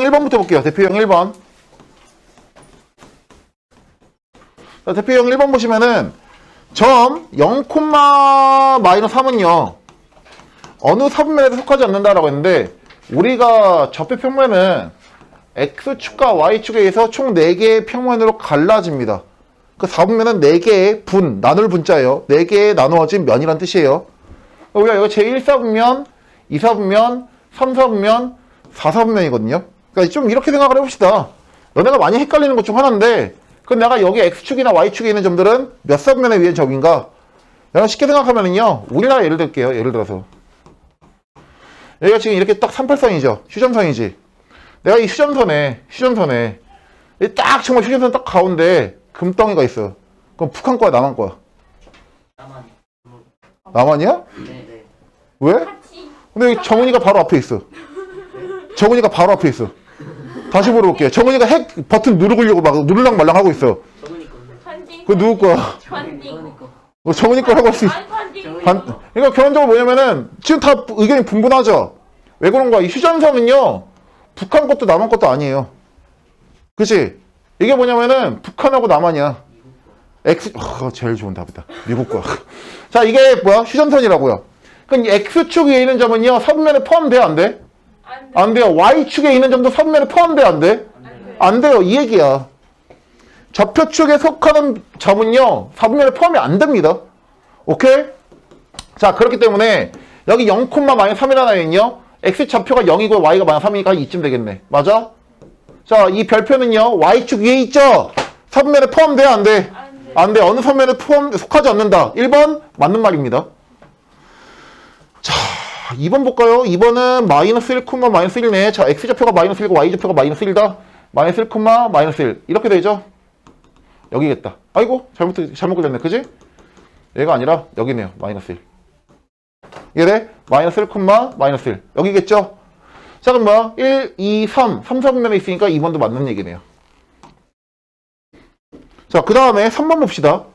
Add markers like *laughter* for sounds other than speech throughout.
1번부터 볼게요. 대표형 1번. 자, 대표형 1번 보시면은 점 0, 마이너스 3은요. 어느 사분면에도 속하지 않는다라고 했는데 우리가 접해 평면은 x축과 y축에 의해서 총 4개의 평면으로 갈라집니다. 그 4분면은 4개의 분, 나눌 분자예요. 4개의 나누어진 면이란 뜻이에요. 우리가 이거 제1사분면, 2사분면, 3사분면, 4사분면이거든요. 그러니까 좀 이렇게 생각을 해봅시다. 너네가 많이 헷갈리는 것 중 하나인데 그럼 내가 여기 x축이나 y축에 있는 점들은 몇 사분면에 의한 점인가? 내가 쉽게 생각하면은요. 우리나라 예를 들게요. 예를 들어서 여기가 지금 이렇게 딱 38선이죠. 휴전선이지. 내가 이 휴전선에 휴전선에 이딱 정말 휴전선 딱 가운데 금덩이가 있어. 그럼 북한 거야, 남한 거야? 나만. 남한이야? 네, 네. 왜? 근데 여기 정은이가 바로 앞에 있어. 정은이가 바로 앞에 있어. 다시 물어볼게요. 정은이가 핵 버튼 누르려고 막 누르랑 말랑 하고 있어. 저분이 건데. 그거 누구 거야? 환딩. 어, 정은이 거라고 할 수 있어. 안 환딩. 반, 그러니까 결론적으로 뭐냐면은 지금 다 의견이 분분하죠. 왜 그런 거야? 이 휴전선은요 북한 것도 남한 것도 아니에요. 그치? 이게 뭐냐면은 북한하고 남한이야. X 어, 제일 좋은 답이다. 미국 거야. *laughs* 자 이게 뭐야? 휴전선이라고요. 그럼 이 X축 위에 있는 점은요 서분면에 포함돼 안 돼? 안 돼. 안 돼요. Y축에 있는 점도 서분면에 포함돼 안 돼? 안 돼. 안 돼요. 이 얘기야. 좌표축에 속하는 점은요, 사분면에 포함이 안 됩니다. 오케이? 자, 그렇기 때문에 여기 0, 마이너스 3이라는 애는요, x 좌표가 0이고 y가 마이너스 3이니까 이쯤 되겠네. 맞아? 자, 이 별표는요, y축 위에 있죠? 사분면에 돼? 안 돼. 안 돼. 어느 선면에 포함, 속하지 않는다. 1번, 맞는 말입니다. 자, 2번 볼까요? 2번은 마이너스 1, 마이너스 1이네. 자, x좌표가 마이너스 1이고 y좌표가 마이너스 1이다. 마이너스 1, 마이너스 1. 이렇게 되죠? 여기겠다. 아이고, 잘못, 잘못 그렸네. 그지? 얘가 아니라 여기네요. 마이너스 1. 이게 마이너스 1, 마이너스 1. 여기겠죠? 자, 그럼 뭐야? 1, 2, 3. 3, 4분면에 있으니까 2번도 맞는 얘기네요. 자, 그 다음에 3번 봅시다.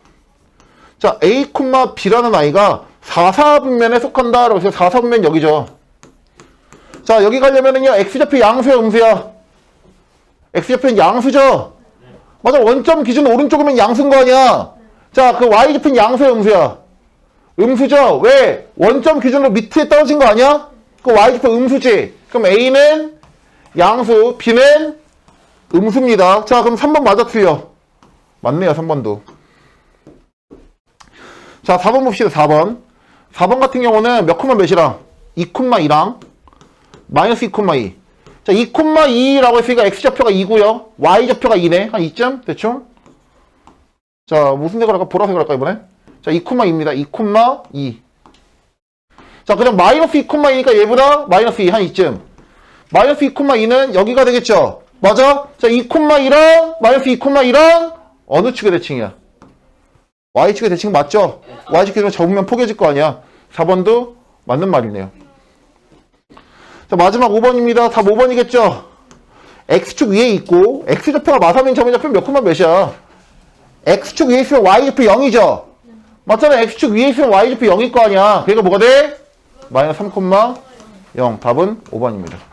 자, A, B라는 아이가 4, 4분면에 속한다. 라고 해서 4, 4분면 여기죠. 자, 여기 가려면은요, X좌표 양수야, 음수야? X좌표는 양수죠? 맞아, 원점 기준 오른쪽이면 양수인 거 아니야? 자, 그 Y좌표는 양수야, 음수야? 음수죠? 왜? 원점 기준으로 밑에 떨어진 거 아니야? 그 Y좌표 음수지? 그럼 A는 양수, B는 음수입니다. 자, 그럼 3번 맞아, 틀려. 맞네요, 3번도. 자, 4번 봅시다, 4번. 4번 같은 경우는 몇 콤마 몇이랑? 2콤마 2랑 마이너스 2콤마 2. 자, 2콤마 2라고 했으니까 x좌표가 2고요. y좌표가 2네. 한 2점? 대충? 자, 무슨 색으로 할까? 보라색으로 할까, 이번에? 자, 2콤마 2입니다. 2콤마 2. 자, 그냥 마이너스 2콤마 2니까 얘보다 마이너스 2, 한 2점. 마이너스 2콤마 2는 여기가 되겠죠? 맞아? 자, 2콤마 2랑 마이너스 2콤마 2랑 어느 축의 대칭이야? Y축의 대칭 맞죠? Y축에서 접으면 포개질 거 아니야. 4번도 맞는 말이네요. 자, 마지막 5번입니다. 답 5번이겠죠? X축 위에 있고, X좌표가 마삼인 점의 좌표 몇 콤마 몇이야? X축 위에 있으면 Y좌표 0이죠? 맞잖아. X축 위에 있으면 Y좌표 0일 거 아니야. 그러니까 뭐가 돼? 마이너스 3, 0. 답은 5번입니다.